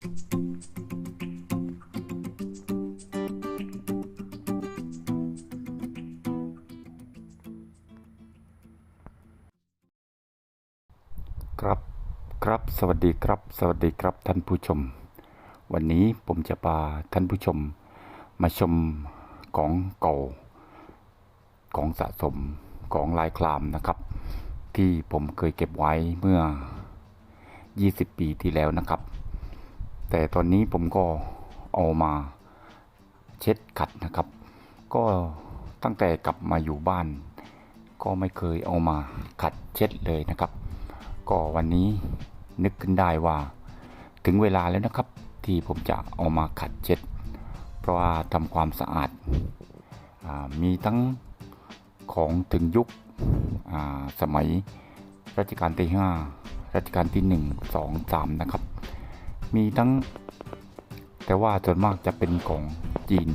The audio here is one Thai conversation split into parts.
ครับครับสวัสดีครับ สวัสดีครับท่านผู้ชม วันนี้ผมจะพาท่านผู้ชม มาชมของเก่าของสะสมของลายคลามนะครับ ที่ผมเคยเก็บไว้เมื่อ 20 ปีที่แล้วนะครับ แต่ตอนนี้ผมก็เอามาเช็ดขัดนะครับ ก็ตั้งแต่กลับมาอยู่บ้าน ก็ไม่เคยเอามาขัดเช็ดเลยนะครับ ก็วันนี้นึกขึ้นได้ว่า ถึงเวลาแล้วนะครับ ที่ผมจะเอามาขัดเช็ด เพราะว่าทำความสะอาดอามีทั้งของถึงยุคสมัยรัชกาลที่ 5 รัชกาลที่ 1 2 3 นะครับ มีทั้ง แต่ว่าส่วนมากจะเป็นของจีน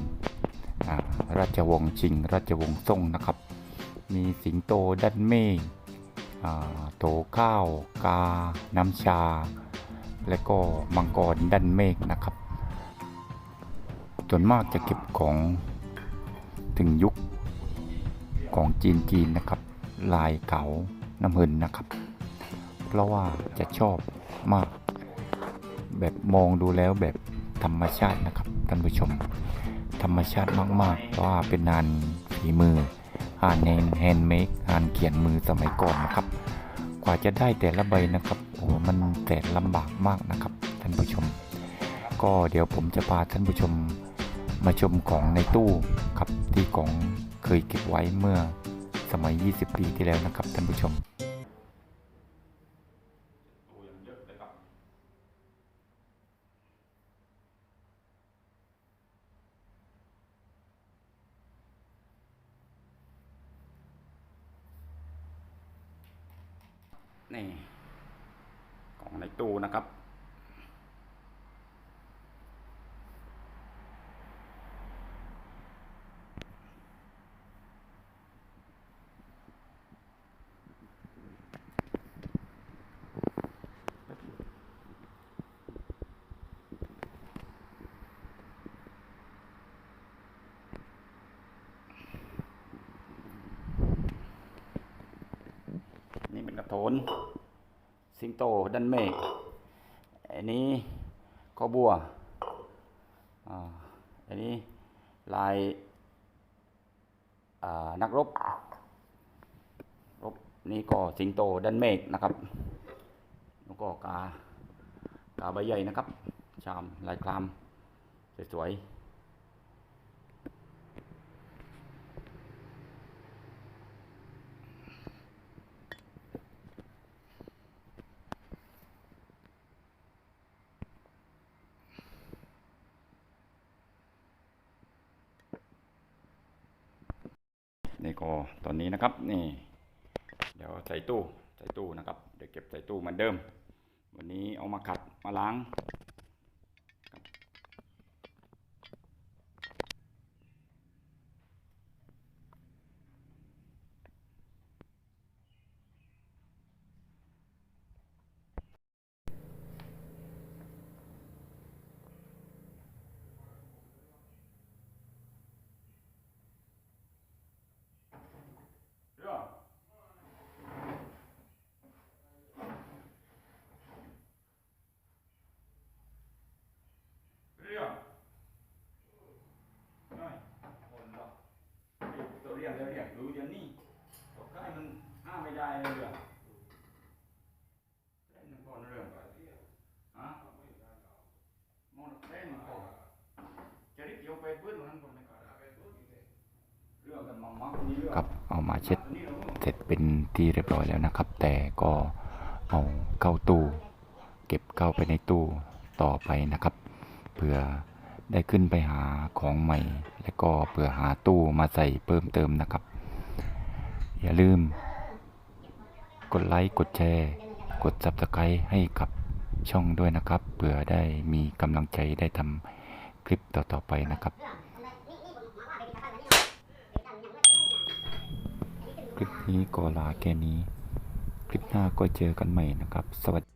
ราชวงศ์ชิง ราชวงศ์ซ่งนะครับ มีสิงโตดันเม่โถข้าว กา น้ำชา และก็มังกรดันเมฆนะครับ ส่วนมากจะเก็บของถึงยุคของจีนจีนนะครับ ลายเก๋าน้ำหินนะครับ เพราะว่าจะชอบมาก แบบมองดูแล้วแบบธรรมชาตินะครับท่านผู้ชม ธรรมชาติมากๆเพราะว่าเป็นงานฝีมืองานแฮนแฮนด์เมคงานเขียนมือสมัยก่อนนะครับ กว่าจะได้แต่ละใบนะครับโอ้มันแต่ลำบากมากนะครับท่านผู้ชม ก็เดี๋ยวผมจะพาท่านผู้ชมมาชมของในตู้ครับที่ของเคยเก็บไว้เมื่อสมัย 20 ปีที่แล้วนะครับท่านผู้ชม นี่ ของในตู้นะครับ กระโถน สิงโตดันเมฆอันนี้ข้อบัวอันนี้ลายนักรบ รบนี่ก็สิงโตดันเมฆนะครับแล้วก็กากาใบใหญ่นะครับ ชามลายคลามสวยๆ ก็ตอนนี้นะครับนี่เดี๋ยวใส่ตู้ใส่ตู้นะครับเดี๋ยวเก็บใส่ตู้เหมือนเดิม วันนี้เอามาขัดมาล้างครับเรื่องน้อยคนเราตัวเกรู้เดี๋ยวนี้ตัวใกล้มันห้ามไม่ได้เลยเรื่องเล่นก่อนเรื่องฮะมองเล่นก่อนจะได้เกี่ยวไปพื่อนมันก่อนไหมเรื่องกันเรืองครับเอามาเช็ดเราเสร็จเป็นที่เรียบร้อยแล้วนะครับ แต่ก็เอาเข้าตู้ เก็บเข้าไปในตู้ต่อไปนะครับเพื่อได้ขึ้นไปหาของใหม่ และก็เพื่อหาตู้มาใส่เพิ่มเติมนะครับ อย่าลืม กดไลค์ กดแชร์ กด Subscribe ให้กับช่องด้วยนะครับ เพื่อได้มีกำลังใจได้ทำคลิปต่อ ๆ ไปนะครับ คลิปนี้ก็ลาแค่นี้ คลิปหน้าก็เจอกันใหม่นะครับ สวัสดี